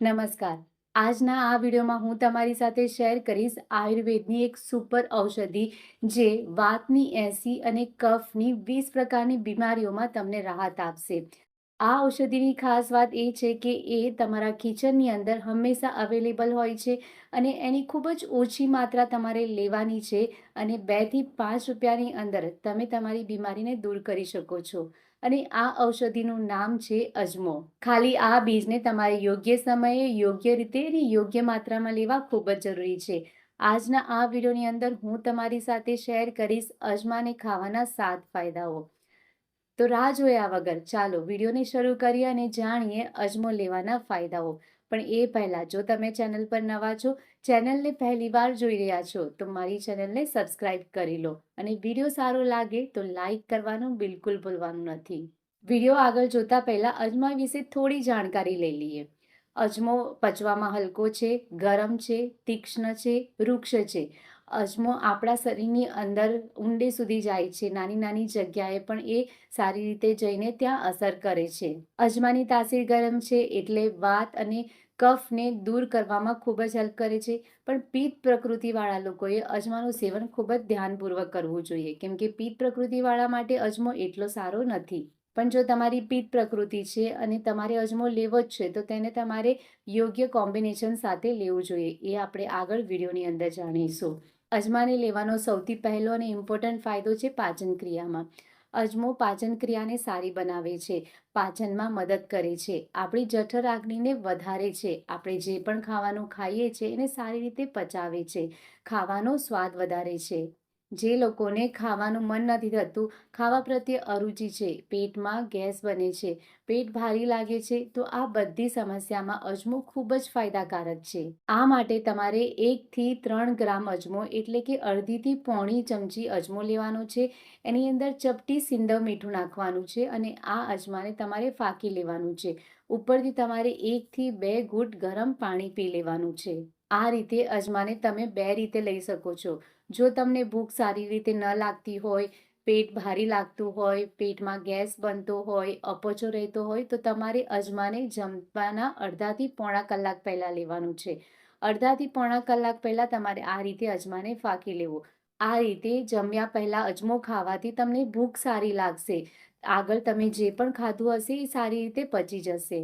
નમસ્કાર. આજના આ વિડીયોમાં હું તમારી સાથે શેર કરીશ આયુર્વેદની એક સુપર ઔષધિ જે વાતની, એસી અને કફની વીસ પ્રકારની બીમારીઓમાં તમને રાહત આપશે. આ ઔષધિની ખાસ વાત એ છે કે એ તમારા કિચનની અંદર હંમેશા અવેલેબલ હોય છે અને એની ખૂબ જ ઓછી માત્રા તમારે લેવાની છે અને બેથી પાંચ રૂપિયાની અંદર તમે તમારી બીમારીને દૂર કરી શકો છો. અને આ ઔષધિનું નામ છે અજમો. ખાલી આ બીજને તમારે યોગ્ય સમયે, યોગ્ય રીતે અને યોગ્ય માત્રામાં લેવા ખૂબ જ જરૂરી છે. આજના આ વિડીયોની અંદર હું તમારી સાથે શેર કરીશ અજમાને ખાવાના સાત ફાયદાઓ. તો રાહ જોયા વગર ચાલો વિડીયોને શરૂ કરીએ અને જાણીએ અજમો લેવાના ફાયદાઓ. પણ એ પહેલાં જો તમે ચેનલ પર નવા છો ચેનલને પહેલીવાર જોઈ રહ્યા છો, તો મારી ચેનલને સબસ્ક્રાઇબ કરી લો અને વીડિયો સારો લાગે તો લાઈક કરવાનું બિલકુલ ભૂલવાનું નથી. વીડિયો આગળ જોતા પહેલાં અજમા વિશે થોડી જાણકારી લઈ લઈએ. અજમો પચવામાં હલકો છે, ગરમ છે, તીક્ષ્ણ છે વૃક્ષ છે. અજમો આપણા શરીરની અંદર ઊંડે સુધી જાય છે. નાની નાની જગ્યાએ પણ એ સારી રીતે જઈને ત્યાં અસર કરે છે. અજમાની તાસીર ગરમ છે એટલે વાત અને કફને દૂર કરવામાં ખૂબ જ હેલ્પ કરે છે. પણ પિત્ત પ્રકૃતિવાળા લોકોએ અજમાનું સેવન ખૂબ જ ધ્યાનપૂર્વક કરવું જોઈએ. કેમ કે પિત્ત પ્રકૃતિવાળા માટે અજમો એટલો સારો નથી. પણ જો તમારી પિત્ત પ્રકૃતિ છે અને તમારે અજમો લેવો જ છે, તો તેને તમારે યોગ્ય કોમ્બિનેશન સાથે લેવું જોઈએ. એ આપણે આગળ વિડીયોની અંદર જાણીશું. અજમાને લેવાનો સૌથી પહેલો અને ઇમ્પોર્ટન્ટ ફાયદો છે પાચન ક્રિયામાં. અજમો પાચન ક્રિયાને સારી બનાવે છે, પાચનમાં મદદ કરે છે, આપણી જઠર આગનીને વધારે છે, આપણે જે પણ ખાવાનું ખાઈએ છીએ એને સારી રીતે પચાવે છે, ખાવાનો સ્વાદ વધારે છે. જે લોકોને ખાવાનું મન નથી થતું, ખાવા પ્રત્યે અરુચિ છે, પેટમાં ગેસ બને છે, પેટ ભારી લાગે છે, તો આ બધી સમસ્યામાં અજમો ખૂબ જ ફાયદાકારક છે. આ માટે તમારે એકથી ત્રણ ગ્રામ અજમો એટલે કે અડધીથી પોણી ચમચી અજમો લેવાનો છે. એની અંદર ચપટી સિંધવ મીઠું નાખવાનું છે અને આ અજમાને તમારે ફાંકી લેવાનું છે. ઉપરથી તમારે એકથી બે ઘૂંટ ગરમ પાણી પી લેવાનું છે. આ રીતે અજમાને તમે બે રીતે લઈ શકો છો. જો તમને ભૂખ સારી રીતે ન લાગતી હોય, પેટ ભારી લાગતું હોય, પેટમાં ગેસ બનતો હોય, અપચો રહેતો હોય, તો તમારે અજમાને જમવાના અડધાથી પોણા કલાક પહેલાં લેવાનું છે. અડધાથી પોણા કલાક પહેલાં તમારે આ રીતે અજમાને ફાંકી લેવો. આ રીતે જમ્યા પહેલાં અજમો ખાવાથી તમને ભૂખ સારી લાગશે. આગળ તમે જે પણ ખાધું હશે એ સારી રીતે પચી જશે.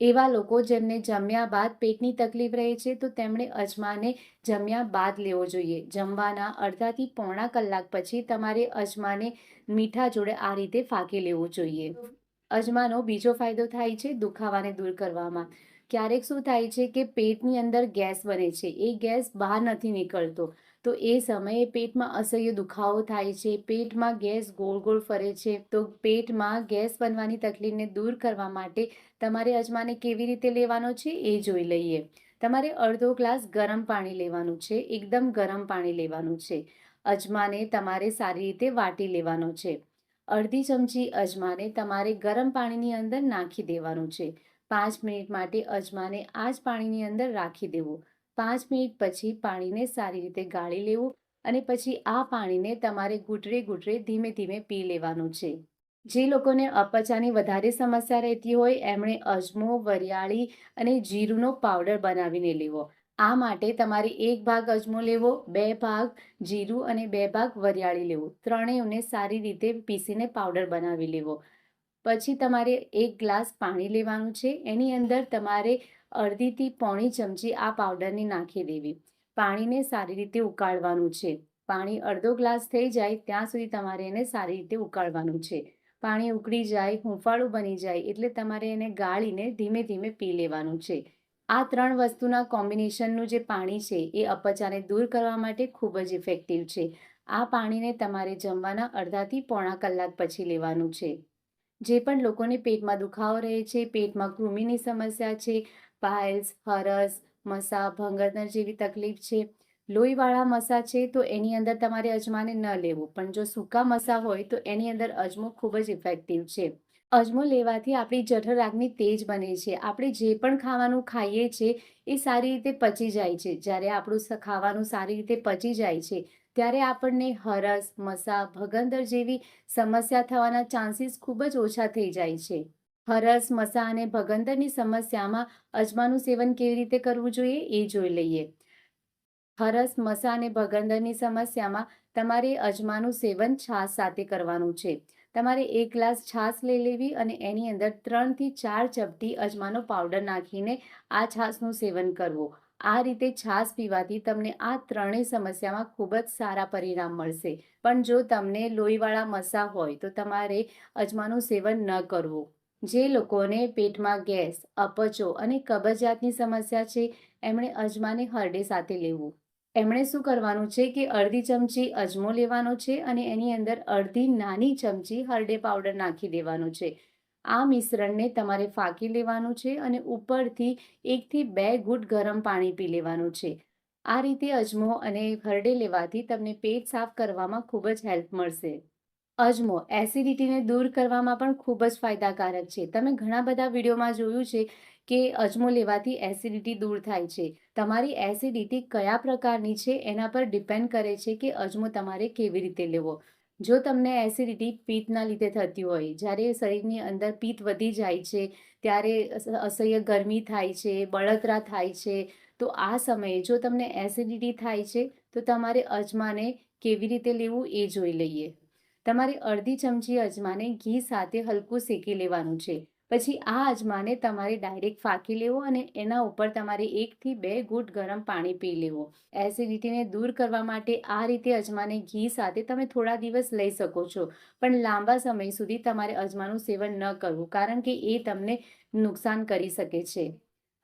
એવા લોકો જેમને જમ્યા બાદ પેટની તકલીફ રહે છે, તો તેમણે અજમાને જમ્યા બાદ લેવો જોઈએ. જમવાના અડધાથી પોણા કલાક પછી તમારે અજમાને મીઠા જોડે આ રીતે ફાંકી લેવું જોઈએ. અજમાનો બીજો ફાયદો થાય છે દુખાવાને દૂર કરવામાં. ક્યારેક શું થાય છે કે પેટની અંદર ગેસ બને છે. એ ગેસ બહાર નથી નીકળતો. તો એ સમયે પેટમાં અસહ્ય દુખાવો થાય છે, પેટમાં ગેસ ગોળ ગોળ ફરે છે, તો પેટમાં ગેસ બનવાની તકલીફને દૂર કરવા માટે તમારે અજમાને કેવી રીતે લેવાનો છે એ જોઈ લઈએ. તમારે અડધો ગ્લાસ ગરમ પાણી લેવાનું છે, એકદમ ગરમ પાણી લેવાનું છે. અજમાને તમારે સારી રીતે વાટી લેવાનો છે. અડધી ચમચી અજમાને તમારે ગરમ પાણીની અંદર નાખી દેવાનું છે. પાંચ મિનિટ માટે અજમાને આ જ પાણીની અંદર રાખી દેવું. પાંચ મિનિટ પછી પાણીને સારી રીતે ગાળી લેવું અને પછી આ પાણીને તમારે ઘૂંટરે ઘૂંટરે ધીમે ધીમે પી લેવાનું છે. જે લોકોને અપચાની વધારે સમસ્યા રહેતી હોય, એમણે અજમો, વરિયાળી અને જીરુંનો પાવડર બનાવીને લેવો. આ માટે તમારે એક ભાગ અજમો લેવો, બે ભાગ જીરું અને બે ભાગ વરિયાળી લેવું. ત્રણેયને સારી રીતે પીસીને પાવડર બનાવી લેવો. પછી તમારે એક ગ્લાસ પાણી લેવાનું છે. એની અંદર તમારે અડધીથી પોણી ચમચી આ પાવડરની નાખી દેવી. પાણીને સારી રીતે ઉકાળવાનું છે. પાણી અડધો ગ્લાસ થઈ જાય ત્યાં સુધી તમારે એને સારી રીતે ઉકાળવાનું છે. પાણી ઉકળી જાય, હુંફાળું બની જાય એટલે તમારે એને ગાળીને ધીમે ધીમે પી લેવાનું છે. આ ત્રણ વસ્તુના કોમ્બિનેશનનું જે પાણી છે એ અપચાને દૂર કરવા માટે ખૂબ જ ઇફેક્ટિવ છે. આ પાણીને તમારે જમવાના અડધાથી પોણા કલાક પછી લેવાનું છે. જે પણ લોકોને પેટમાં દુખાવો રહે છે, પેટમાં કૃમિની સમસ્યા છે પાયલ્સ, હરસ, મસા ભંગરનર જેવી તકલીફ છે. લોહીવાળા મસા છે તો એની અંદર તમારે અજમાને ન લેવું. પણ જો સૂકા મસા હોય તો એની અંદર અજમો ખૂબ જ ઇફેક્ટિવ છે. અજમો લેવાથી આપણી જઠરાગ્નિ તેજ બને છે. આપણે જે પણ ખાવાનું ખાઈએ છીએ એ સારી રીતે પચી જાય છે. જ્યારે આપણું ખાવાનું સારી રીતે પચી જાય છે, ત્યારે આપણને હરસ, મસા ભગંદર જેવી સમસ્યા થવાના ચાન્સીસ ખૂબ જ ઓછા થઈ જાય છે. હરસ મસા અને ભગંદરની સમસ્યામાં અજમાનું સેવન કેવી રીતે કરવું જોઈએ એ જોઈ લઈએ. હરસ મસા અને ભગંદરની સમસ્યામાં તમારે અજમાનું સેવન છાશ સાથે કરવાનું છે. તમારે એક ગ્લાસ છાશ લઈ લેવી અને એની અંદર ત્રણથી ચાર ચપટી અજમાનો પાવડર નાખીને આ છાશનું સેવન કરવું. આ રીતે છાશ પીવાથી તમને આ ત્રણેય સમસ્યામાં ખૂબ જ સારા પરિણામ મળશે. પણ જો તમને લોહીવાળા મસા હોય તો તમારે અજમાનું સેવન ન કરવું. જે લોકોને પેટમાં ગેસ, અપચો અને કબજિયાતની સમસ્યા છે, એમણે અજમાને હરડે સાથે લેવું. એમણે શું કરવાનું છે કે અડધી ચમચી અજમો લેવાનો છે અને એની અંદર અડધી નાની ચમચી હરડે પાવડર નાખી દેવાનો છે. આ મિશ્રણને તમારે ફાંકી લેવાનું છે અને ઉપરથી એકથી બે ઘૂંટ ગરમ પાણી પી લેવાનું છે. આ રીતે અજમો અને હરડે લેવાથી તમને પેટ સાફ કરવામાં ખૂબ જ હેલ્પ મળશે. અજમો એસિડિટીને દૂર કરવામાં પણ ખૂબ જ ફાયદાકારક છે. તમે ઘણા બધા વિડીયોમાં જોયું છે કે અજમો લેવાથી એસિડિટી દૂર થાય છે. તમારી એસિડિટી કયા પ્રકારની છે એના પર ડિપેન્ડ કરે છે કે અજમો તમારે કેવી રીતે લેવો. જો તમને એસિડિટી પિત્તના લીધે થતી હોય, જ્યારે શરીરની અંદર પિત્ત વધી જાય છે, ત્યારે અસહ્ય ગરમી થાય છે, બળતરા થાય છે, તો આ સમયે જો તમને એસિડિટી થાય છે, તો તમારે અજમાને કેવી રીતે લેવું એ જોઈ લઈએ. તમારે અડધી ચમચી અજમાને ઘી સાથે હલકું શેકી લેવાનું છે. પછી આ અજમાને તમારે ડાયરેક્ટ ફાંકી લેવો અને એના ઉપર તમારે એકથી બે ઘૂંટ ગરમ પાણી પી લેવો. એસિડિટીને દૂર કરવા માટે આ રીતે અજમાને ઘી સાથે તમે થોડા દિવસ લઈ શકો છો. પણ લાંબા સમય સુધી તમારે અજમાનું સેવન ન કરવું, કારણ કે એ તમને નુકસાન કરી શકે છે.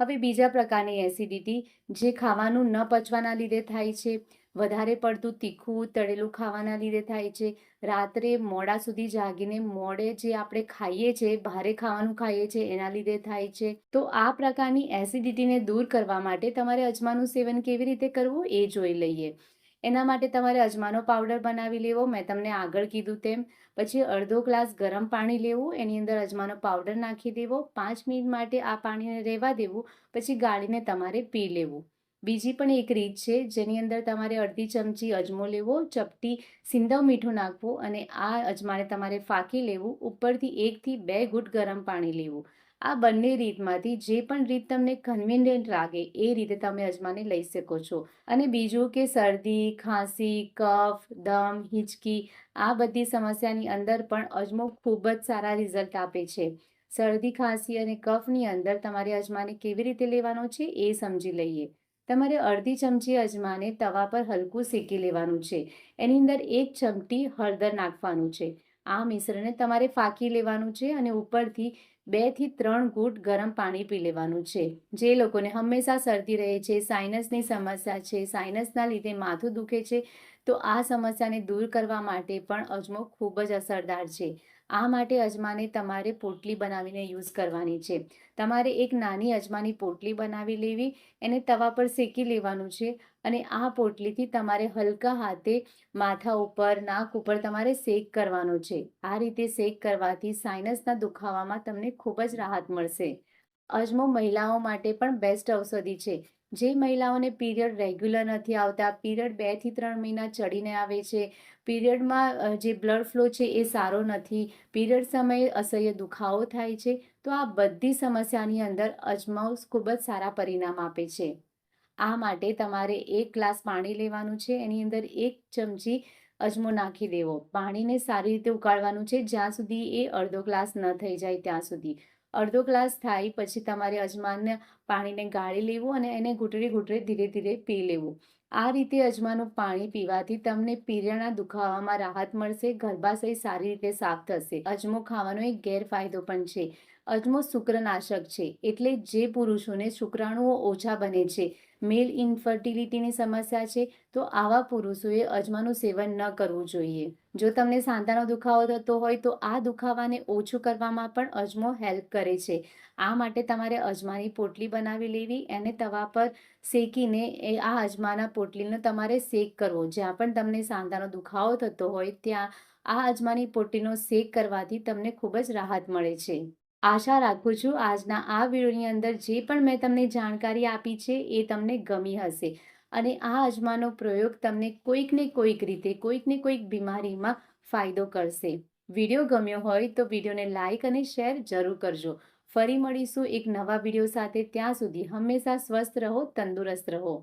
હવે બીજા પ્રકારની એસિડિટી જે ખાવાનું ન પચવાના લીધે થાય છે. વધારે પડતું તીખું, તળેલું ખાવાના લીધે થાય છે. રાત્રે મોડા સુધી જાગીને મોડે જે આપણે ખાઈએ છીએ ભારે ખાવાનું ખાઈએ છીએ એના લીધે થાય છે. તો આ પ્રકારની એસિડિટીને દૂર કરવા માટે તમારે અજમાનું સેવન કેવી રીતે કરવું એ જોઈ લઈએ. એના માટે તમારે અજમાનો પાવડર બનાવી લેવો. મેં તમને આગળ કીધું તેમ. પછી અડધો ગ્લાસ ગરમ પાણી લેવું. એની અંદર અજમાનો પાવડર નાખી દેવો. પાંચ મિનિટ માટે આ પાણીને રહેવા દેવું. પછી ગાળીને તમારે પી લેવું. બીજી પણ એક રીત છે, જેની અંદર તમારે અડધી ચમચી અજમો લેવો, ચપટી સિંધવ મીઠું નાખવું અને આ અજમાને તમારે ફાંકી લેવું, ઉપરથી એકથી બે ઘૂંટ ગરમ પાણી લેવું. આ બંને રીતમાંથી જે પણ રીત તમને કન્વિનિયન્ટ લાગે, એ રીતે તમે અજમાને લઈ શકો છો. અને બીજું કે શરદી, ખાંસી, કફ, દમ, હિંચકી, આ બધી સમસ્યાની અંદર પણ અજમો ખૂબ જ સારા રિઝલ્ટ આપે છે. શરદી, ખાંસી અને કફની અંદર તમારે અજમાને કેવી રીતે લેવાનો છે, એ સમજી લઈએ. તમારે અડધી ચમચી અજમાને તવા પર હલકું શેકી લેવાનું છે. એની અંદર એક ચમટી હળદર નાખવાનું છે. આ મિશ્રણને તમારે ફાંકી લેવાનું છે અને ઉપરથી બેથી ત્રણ ઘૂંટ ગરમ પાણી પી લેવાનું છે. જે લોકોને હંમેશા શરદી રહે છે સાઇનસની સમસ્યા છે સાઇનસના લીધે માથું દુખે છે, તો આ સમસ્યાને દૂર કરવા માટે પણ અજમો ખૂબ જ અસરદાર છે. આ માટે અજમાને તમારે પોટલી બનાવીને યુઝ કરવાની છે. તમારે એક નાની અજમાની પોટલી બનાવી લેવી, એને તવા પર શેકી લેવાનું છે અને આ પોટલીથી તમારે હલકા હાથે માથા ઉપર, નાક ઉપર તમારે શેક કરવાનો છે. આ રીતે શેક કરવાથી સાઇનસના દુખાવામાં તમને ખૂબ જ રાહત મળશે. અજમો મહિલાઓ માટે પણ બેસ્ટ ઔષધિ છે. જે મહિલાઓને પીરિયડ રેગ્યુલર નથી આવતા, પીરિયડ બેથી ત્રણ મહિના ચડીને આવે છે, પીરિયડમાં જે બ્લડ ફ્લો છે એ સારો નથી, પીરિયડ સમયે અસહ્ય દુખાવો થાય છે, તો આ બધી સમસ્યાની અંદર અજમાઉસ ખૂબ જ સારા પરિણામ આપે છે. આ માટે તમારે એક ગ્લાસ પાણી લેવાનું છે, એની અંદર એક ચમચી અજમો નાખી દેવો. પાણીને સારી રીતે ઉકાળવાનું છે, જ્યાં સુધી એ અડધો ગ્લાસ ન થઈ જાય ત્યાં સુધી. અડધો ગ્લાસ થાય, પછી તમારે અજમાનને પાણીને ગાળી લેવું અને એને ઘૂંટડી ઘૂંટડી ધીરે ધીરે પી લેવું. આ રીતે અજમાનું પાણી પીવાથી તમને પીરિયડના દુખાવામાં રાહત મળશે ગર્ભાશય સારી રીતે સાફ થશે. અજમો ખાવાનો એક ગેરફાયદો પણ છે. અજમો શુક્રનાશક છે, એટલે જે પુરુષોને શુક્રાણુઓ ઓછા બને છે મેલ ઇન્ફર્ટિલિટીની સમસ્યા છે, તો આવા પુરુષોએ અજમાનું સેવન ન કરવું જોઈએ. જો તમને સાંધાનો દુખાવો થતો હોય, તો આ દુખાવાને ઓછું કરવામાં પણ અજમો હેલ્પ કરે છે. આ માટે તમારે અજમાની પોટલી બનાવી લેવી, એને તવા પર શેકીને એ આ અજમાના પોટલીનો તમારે શેક કરવો. જ્યાં પણ તમને સાંધાનો દુખાવો થતો હોય, ત્યાં આ અજમાની પોટલીનો શેક કરવાથી તમને ખૂબ જ રાહત મળે છે. આશા રાખું છું આજના આ વિડીયોની અંદર જે પણ મેં તમને જાણકારી આપી છે એ તમને ગમી હશે. અને આ અજમાનો પ્રયોગ તમને કોઈકને કોઈક રીતે કોઈકને કોઈક બીમારીમાં ફાયદો કરશે. વીડિયો ગમ્યો હોય તો વિડીયોને લાઇક અને શેર જરૂર કરજો. ફરી મળીશું એક નવા વીડિયો સાથે ત્યાં સુધી હંમેશા સ્વસ્થ રહો, તંદુરસ્ત રહો.